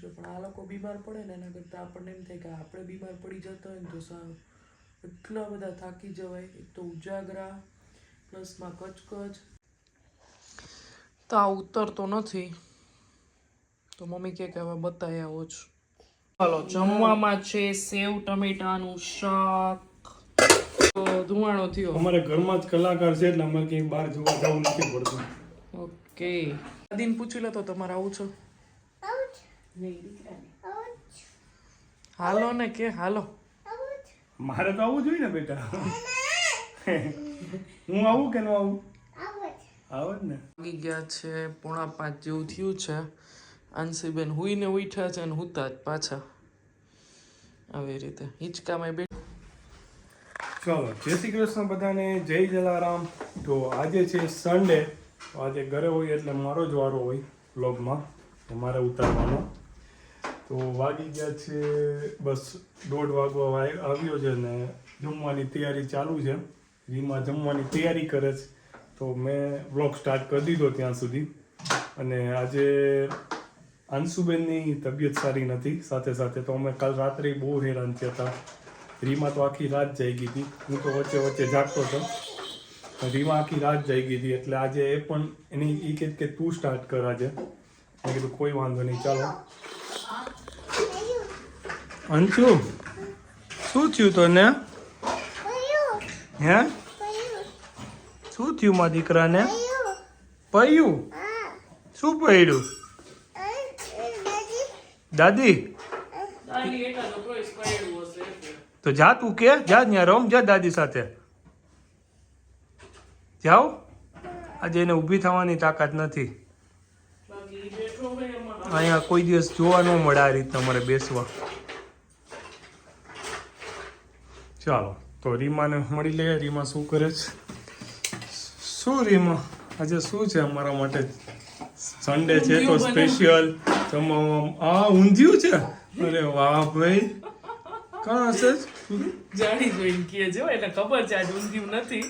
છે પણ આ લોકો બીમાર પડે ને એના કરતાં આપણને એમ થાય કે આપણે બીમાર પડી જતા હોય ને તો સારું એટલા બધા થાકી જવાય. એક તો ઉજાગરા પ્લસમાં કચકચ. તો આ ઉતરતો નથી. તો મમ્મી કે હવે બતાવી આવો જ. ચાલો જમવામાં છે સેવ ટમેટાનું શાક. તો ધુમાડો થયો. અમારે ઘરમાં જ કલાકાર છે એટલે અમારે ક્યાંય બહાર જોવા જવું નથી પડતું. ઓકે. દિન પૂછી લો તો તમારે આવું છે. હાલો ને કે હાલો. મારે તો આવવું જોઈએ ને બેટા. હું આવું કે ન આવું? આવો જ ને. ગયા છે પોણા પાંચ જેવું થયું છે. આંસીબેન હુઈને ઉઠ્યા છે અને હુતા જ પાછા. આવી રીતે. હિંચકામાં બે ચલો જય શ્રી કૃષ્ણ બધાને. જય જલારામ. તો આજે છે સન્ડે આજે ઘરે હોય એટલે મારો જ વારો હોય બ્લોગમાં તો મારે ઉતારવાનો. તો વાગી ગયા છે, બસ દોઢ વાગવા આવ્યો છે ને જમવાની તૈયારી ચાલુ છે. રીમા જમવાની તૈયારી કરે છે. તો મેં બ્લોગ સ્ટાર્ટ કરી દીધો ત્યાં સુધી. અને આજે અંશુબેનની તબિયત સારી નથી. સાથે સાથે તો અમે કાલ રાત્રે બહુ હેરાન થયા હતા. રીમા તો આખી રાત જઈ ગઈ હતી. હું તો વચ્ચે વચ્ચે જાગતો હતો. રીમા આખી રાત જઈ ગઈ હતી. એટલે આજે એ પણ એની એ કે તું સ્ટાર્ટ કર આજે. મેં કીધું, કોઈ વાંધો નહીં, ચાલો. અંશુ શું થયું તને? હે? શું થયું મા દીકરાને? પયું? શું પડ્યું દાદી? તો જા તું કે જા ત્યાં રમ જા દાદી સાથે. જાઓ. આજે એને ઊભી થવાની તાકાત નથી. અહીંયા કોઈ દિવસ જોવા ન મળે આ રીતના મારે બેસવા. ચાલો તો રીમાને મળી લઈએ રીમા શું કરે છે? શું રીમા? આજે શું છે અમારા માટે? સન્ડે છે તો સ્પેશિયલ તમામ આ ઊંધિયું છે? અરે વાહ ભાઈ. કાં હશે? જાણી જોઈને કે જો એટલે ખબર છે આજ ઊંધિયું નથી.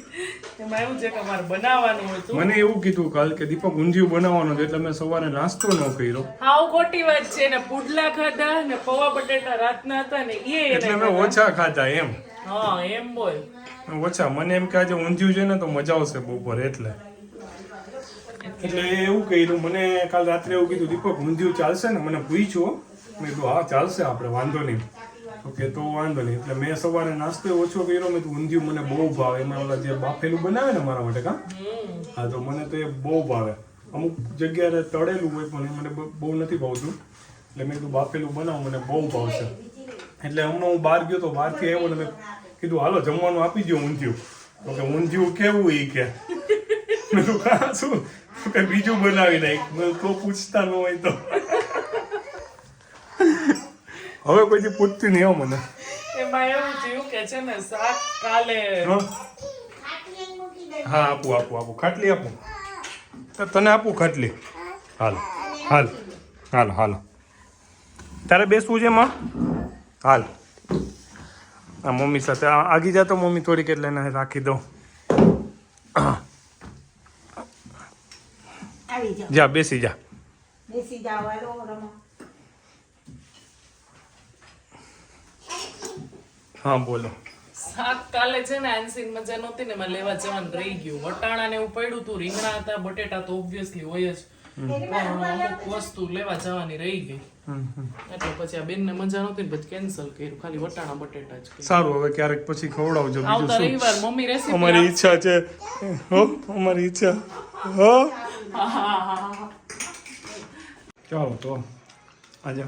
એમાં એવું છે કે મારે બનાવવાનું હતું. મને એવું કીધું કાલ કે દીપક ઊંધિયું બનાવવાનું છે એટલે મેં સવારે નાસ્તો ન કર્યો. હાવ ખોટી વાત છે. ને પુડલા ખાધા ને પૌવા બટેટા રાતના હતા ને એ એટલે મેં ઓછા ખાધા એમ. હા એમ બોલ. ઓછા. મને એમ કે આજે ઊંધિયું છે ને તો મજા આવશે બપોરે એટલે. એટલે એવું કહ્યું મને કાલ રાત્રે એવું કીધું દીપક ઊંધિયું ચાલશે ને? મને પૂછ્યું મેં કીધું હા ચાલશે આપણે વાંધો નહીં. ઓકે તો વાંધો નહીં. એટલે મેં સવારે નાસ્તો ઓછો કર્યો. મેં ઊંધિયું મને બહુ ભાવે. એમાં ઓલા જે બાફેલું બનાવે ને મારા માટે કા? હા તો મને તો એ બહુ ભાવે. અમુક જગ્યાએ તળેલું હોય પણ મને બહુ નથી ભાવતું. એટલે મેં કીધું બાફેલું બનાવ મને બહુ ભાવશે. એટલે હમણાં હું બહાર ગયો તો બહારથી આવ્યો ને કીધું હાલો જમવાનું આપી દો ઊંધિયું. તો કે ઊંધિયું કેવું એ કે? મેં તો "હા, શું? કે બીજું બનાવી નાખ? મેં તો પૂછતા ન હોય તો. હવે કોઈથી પૂછતી નહીં મને. એમાં એવું થયું કે છે ને શાક કાલે હા આપું આપું આપું. ખાટલી આપું. તો તને આપું ખાટલી? હાલ. હાલ. હાલ હાલ. તારે બેસવું છે માં? હાલ. આ મમ્મી સાથે આગી જા તો મમ્મી થોડીક એટલે એને રાખી દઉં. આવી જા બેસી જા. બેસી જાઓ હા બોલો. શાક કાલે છે ને આંસીન મજા નહોતી ને એમાં લેવા જવાનું રહી ગયું. વટાણા ને એવું પડ્યું તું રીંગણા હતા બટેટા તો ઓબ્વિયસલી હોય જ. વસ્તુ લેવા જવાની રહી ગઈ. એટલે પછી આ બેનને મજા નહોતી ને પછી કેન્સલ કર્યું. ખાલી વટાણા બટેટા જ સારું હવે ક્યારેક પછી ખવડાવજો બીજું આવતા રવિવાર મમ્મી રેસીપી અમારી ઈચ્છા છે. હો અમારી ઈચ્છા. હો. ચાલો તો આજે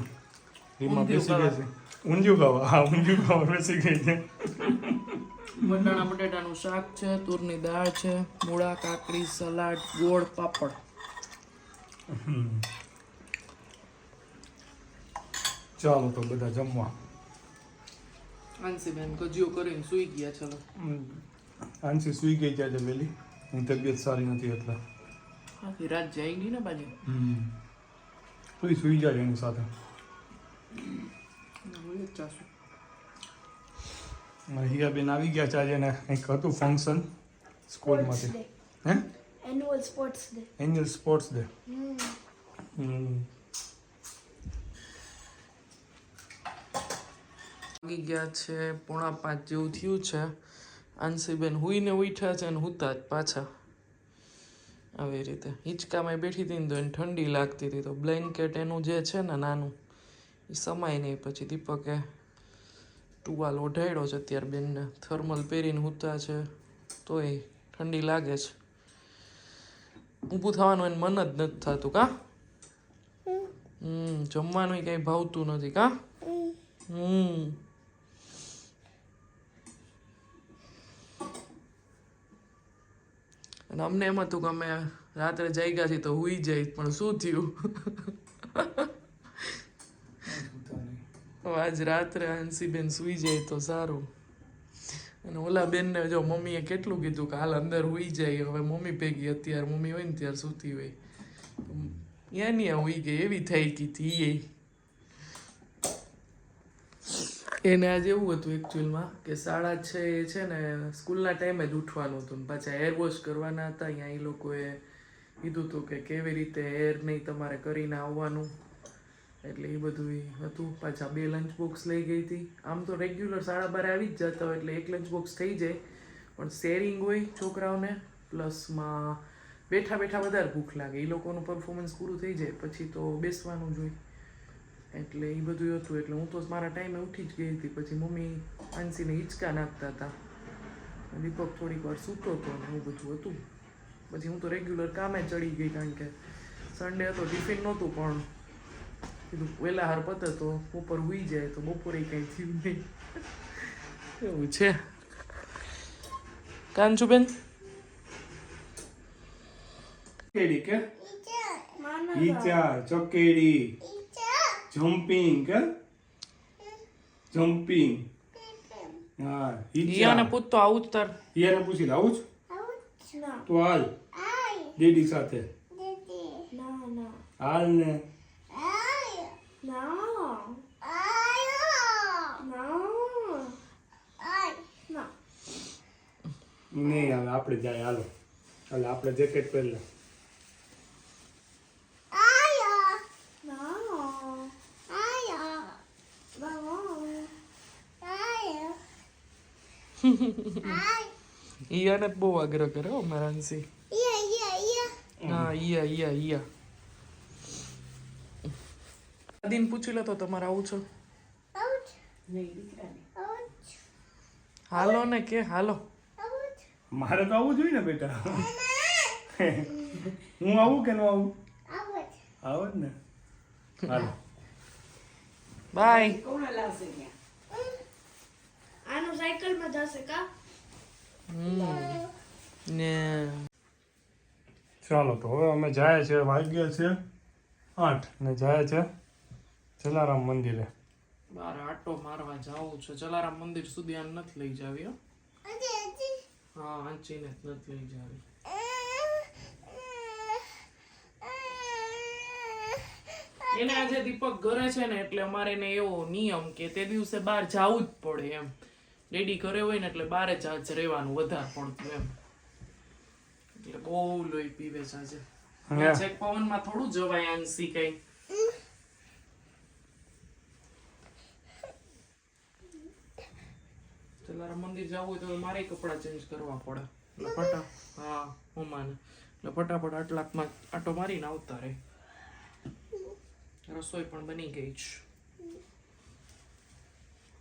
રીમાં બેસી ગઈ છે. ઊંધિયું ખાવા. હા ઊંધિયું ખાવા બેસી ગઈ છે. વટાણા બટેટાનું શાક છે તુરની દાળ છે મૂળા કાકડી સલાડ ગોળ પાપડ. ચાલો તો બધા જમવા. આંસીબેન ગજીઓ કરીને સૂઈ ગયા ચલો. આંશી સુઈ ગઈ ત્યાં જમેલી હું તબિયત સારી નથી એટલે. આખી રાત જઈ ગઈ ને બાજુ? હમ. તું સુઈ જાય એની સાથે. હિયાબેન આવી ગયા છે આજે ને. કંઈક હતું ફંક્શન સ્કૂલમાંથી. હે? Annual sports day. Annual sports day હમ વાગી ગયા છે પોણા પાંચ જેવું થયું છે. આંસીબેન હુઈને ઉઠ્યા છે અને હુતા જ પાછા. આવી રીતે. હિંચકામાં બેઠી હતી ને તો એને ઠંડી લાગતી હતી. તો બ્લેન્કેટ એનું જે છે ને નાનું એ સમાય નહીં પછી દીપકે ટુવાલ ઓઢાડ્યો છે અત્યારે બેનને. થર્મલ પહેરીને હુતા છે. તોય ઠંડી લાગે છે. ઊભું થવાનું એને મન જ નથી થતું કા? હમ જમવાનું કઈ ભાવતું નથી કા? હમ. અને અમને એમ હતું કે અમે રાત્રે જાગ્યા છીએ તો હુઈ જાય પણ શું થયું? આજ રાત્રે હંસીબેન સુઈ જાય તો સારું. અને ઓલા બેનને જો મમ્મીએ કેટલું કીધું કે હાલ અંદર હોઈ જાય, હવે મમ્મી ભેગી અત્યારે, મમ્મી હોય ને ત્યારે સૂતી હોય. એની હુઈ ગઈ, એવી થઈ હતી એ. એને આજે એવું હતું એકચ્યુઅલમાં કે શાળા છે એ છે ને સ્કૂલના ટાઈમે જ ઉઠવાનું હતું પાછા હેર વોશ કરવાના હતા અહીંયા એ લોકોએ કીધું હતું કે કેવી રીતે હેર નહીં તમારે કરીને આવવાનું. એટલે એ બધું હતું. પાછા બે લંચ બોક્સ લઈ ગઈ હતી. આમ તો રેગ્યુલર સાડા બારે આવી જ જતા હોય એટલે એક લંચ બોક્સ થઈ જાય. પણ શેરિંગ હોય છોકરાઓને પ્લસમાં બેઠા બેઠા વધારે ભૂખ લાગે. એ લોકોનું પરફોર્મન્સ પૂરું થઈ જાય. પછી તો બેસવાનું જ હોય. એટલે એ બધું હતું. એટલે હું તો મારા ટાઈમે ઉઠી જ ગઈ હતી. પછી મમ્મી, આંસીને હિંચકા નાખતા હતા. દીપક થોડીક વાર સૂતો હતો ને એવું બધું હતું. પછી હું તો રેગ્યુલર કામે ચડી ગઈ કારણ કે સન્ડે હતો ટિફિન નહોતું પણ કીધું હાર પતે તો બપોર ઉઈ જાય તો બપોરે કંઈ થયું નહીં. એવું છે. કાંચુબેન ચોકેડી કે? ઈચા ચોકેડી. જમ્પિંગ કે? જમ્પિંગ. હા ઈયાને ઈચા પૂછતો આવું જ તાર. ઈયાને પૂછી લે આવું જ? તો હાલ ડેડી સાથે. હાલ ને નહીં હાલ આપણે જાય હાલો. હાલ આપણે જેકેટ પહેરી લે ઈયાને બહુ આગ્રહ કરે હો મારા અંશી. હા ઈયા ઈયા ઈયા. દિન પૂછી લે તો તમારે આવું છો? હાલો ને કે હાલો. મારે તો આવવું જોઈએ ને બેટા. હું આવું કે ન આવું? આવો જ ને. હાલો. બાય. આનું સાયકલમાં જશે કા? ને. ચાલો તો હવે અમે જાય છે વાગ્યા છે આઠ ને જાય છે જલારામ મંદિરે. બાર આટો મારવા જાવું છે. જલારામ મંદિર સુધી આ નથી લઈ જાવી હો. હા નથી લઈ એને આજે દીપક ઘરે છે ને એટલે અમારે એને એવો નિયમ કે તે દિવસે બહાર જાવું જ પડે એમ. ડેડી ઘરે હોય ને એટલે બારે જ આજ રહેવાનું વધારે પડતું એમ. એટલે બહુ લોહી પીવે છે આજે. છેક પવનમાં થોડું જવાય આંસી કઈ. જલારામ મંદિર જવું હોય તો મારે કપડાં ચેન્જ કરવા પડે. એટલે ફટા હા મમ્માને એટલે ફટાફટ આટલાકમાં આટો મારીને આવતા રહે. રસોઈ પણ બની ગઈ છે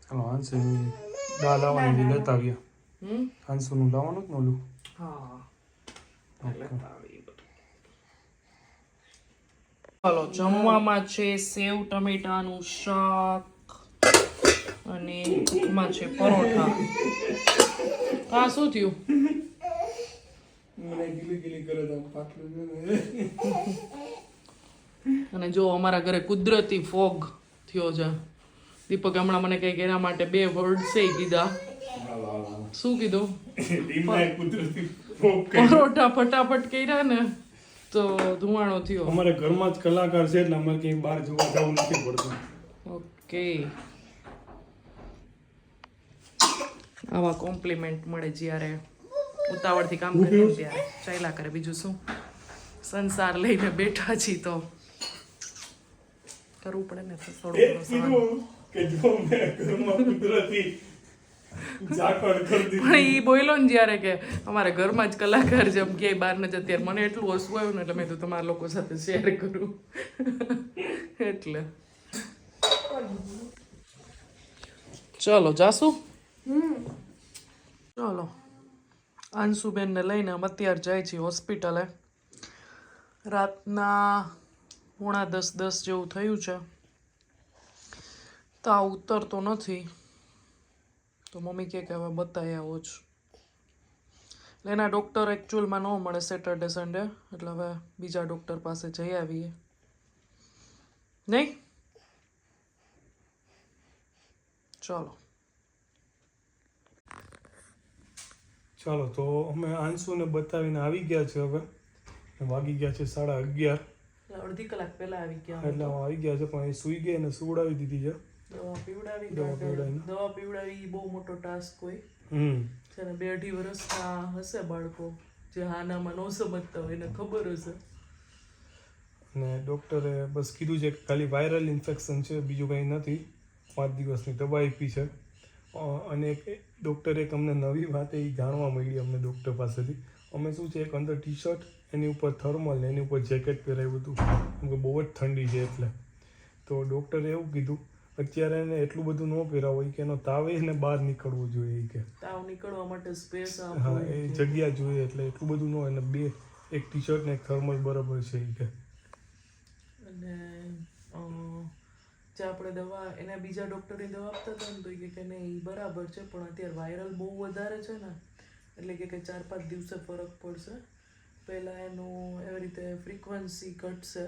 ચાલો હાંસુ દાળ લાવવાની લેતા આવ્યા. હમ? હાંસુનું લાવવાનું જ નોલું હા. લેતા આવી. ચાલો જમવામાં છે સેવ ટમેટાનું શાક અને એમાં છે પરોઠા. હા શું થયું? અને જો અમારા ઘરે કુદરતી ફોગ થયો છે. દીપક હમણાં મને કંઈક એના માટે બે વર્ડ છે કીધા. શું કીધું? કુદરતી પરોઠા ફટાફટ કર્યા ને તો ધુમાડો થયો. અમારે ઘરમાં જ કલાકાર છે એટલે અમારે ક્યાંય બહાર જોવા જવું નથી પડતું. ઓકે. આવા કોમ્પ્લિમેન્ટ મળે જ્યારે ઉતાવળથી કામ કરીએ ત્યારે. ચાલ્યા કરે. બીજું શું? સંસાર લઈને બેઠા છીએ તો. કરવું પડે ને થોડું ઘણું કે જો મેં ઘરમાં કુદરતી ઝાકળ કરી દીધું. પણ એ બોલ્યો ને જ્યારે કે અમારે ઘરમાં જ કલાકાર જેમ કે બહાર ન જતા. ત્યારે મને એટલું હસવું આવ્યું ને એટલે મેં તો તમારા લોકો સાથે શેર કરું. એટલે. ચલો જાસુ? ચલો. અંશુબેનને લઈને અમે અત્યારે જાય છીએ હોસ્પિટલે. રાતના પોણા દસ દસ જેવું થયું છે. તાવ ઉતરતો નથી. તો મમ્મી કહે કે હવે બતાવી આવો જ. એટલે એના ડૉક્ટર એકચ્યુઅલમાં ન મળે સેટરડે સન્ડે એટલે હવે બીજા ડૉક્ટર પાસે જઈ આવીએ. નહીં? ચલો. ચાલો તો અમે આંસુને બતાવીને આવી ગયા છે હવે. વાગી ગયા છે સાડા અગિયાર. અડધી કલાક પહેલા આવી ગયા એટલે આવી ગયા છે પણ એ સૂઈ ગઈ અને સુવડાવી દીધી છે. દવા પીવડાવી દવા પીવડાવી બહુ મોટો ટાસ્ક હોય. હમ. છે ને બે અઢી વર્ષના હશે બાળકો. જે હાનામાં ન સમજતા હોય એને ખબર હશે. અને ડૉક્ટરે બસ કીધું છે કે ખાલી વાયરલ ઇન્ફેક્શન છે બીજું કંઈ નથી. પાંચ દિવસની દવા આપી છે. અને ડૉક્ટરે એક અમને નવી વાત એ જાણવા મળી અમને ડૉક્ટર પાસેથી. અમે શું છે એક અંદર ટી શર્ટ એની ઉપર થર્મલ એની ઉપર જેકેટ પહેરાવ્યું હતું. કેમ કે બહુ જ ઠંડી છે એટલે. તો ડૉક્ટરે એવું કીધું અત્યારે એને એટલું બધું ન પહેરાવો કે એનો તાવે એને બહાર નીકળવું જોઈએ કે. તાવ નીકળવા માટે સ્પેસ હા એ જગ્યા જોઈએ એટલે એટલું બધું ન હોય અને બે એક ટી શર્ટ ને એક થર્મલ બરાબર છે એ કે. અને જે આપણે દવા, એના બીજા ડૉક્ટરે દવા આપતા હતા ને તો એ કે નહીં એ બરાબર છે, પણ અત્યારે વાયરલ બહુ વધારે છે ને, એટલે કે ચાર પાંચ દિવસે ફરક પડશે. પહેલાં એનું એવી રીતે ફ્રીક્વન્સી ઘટશે,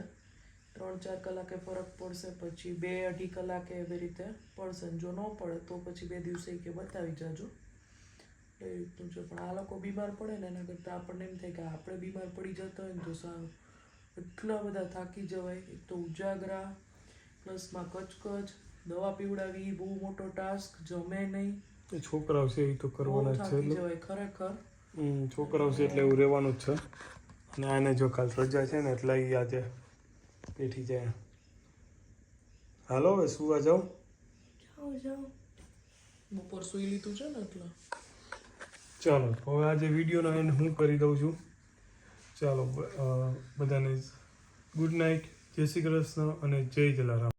ત્રણ ચાર કલાકે ફરક પડશે, પછી બે અઢી કલાકે એવી રીતે પડશે જો ન પડે તો પછી બે દિવસે કે બતાવી જાજો. એ રીતનું છે, પણ આ લોકો બીમાર પડે ને એના કરતાં આપણને એમ થાય કે આપણે બીમાર પડી જતા હોય ને તો સારું. એટલા બધા થાકી જવાય, એક તો ઉજાગરા પ્લસમાં કચકચ દવા પીવડાવી બહુ મોટો ટાસ્ક જમે નહીં. એ છોકરાઓ છે એ તો કરવાના જ છે ખરેખર. છોકરાઓ છે એટલે એવું રહેવાનું જ છે. અને આને જો કાલ રજા છે ને એટલે એ આજે બેઠી જાય. હાલો હવે સુવા જાઉં જાઓ જાઓ. બપોર સુઈ લીધું છે ને એટલે? ચાલો હવે આજે વિડીયોનો એન્ડ હું કરી દઉં છું. ચાલો બધાને ગુડ નાઇટ જય શ્રી કૃષ્ણ અને જય જલારામ.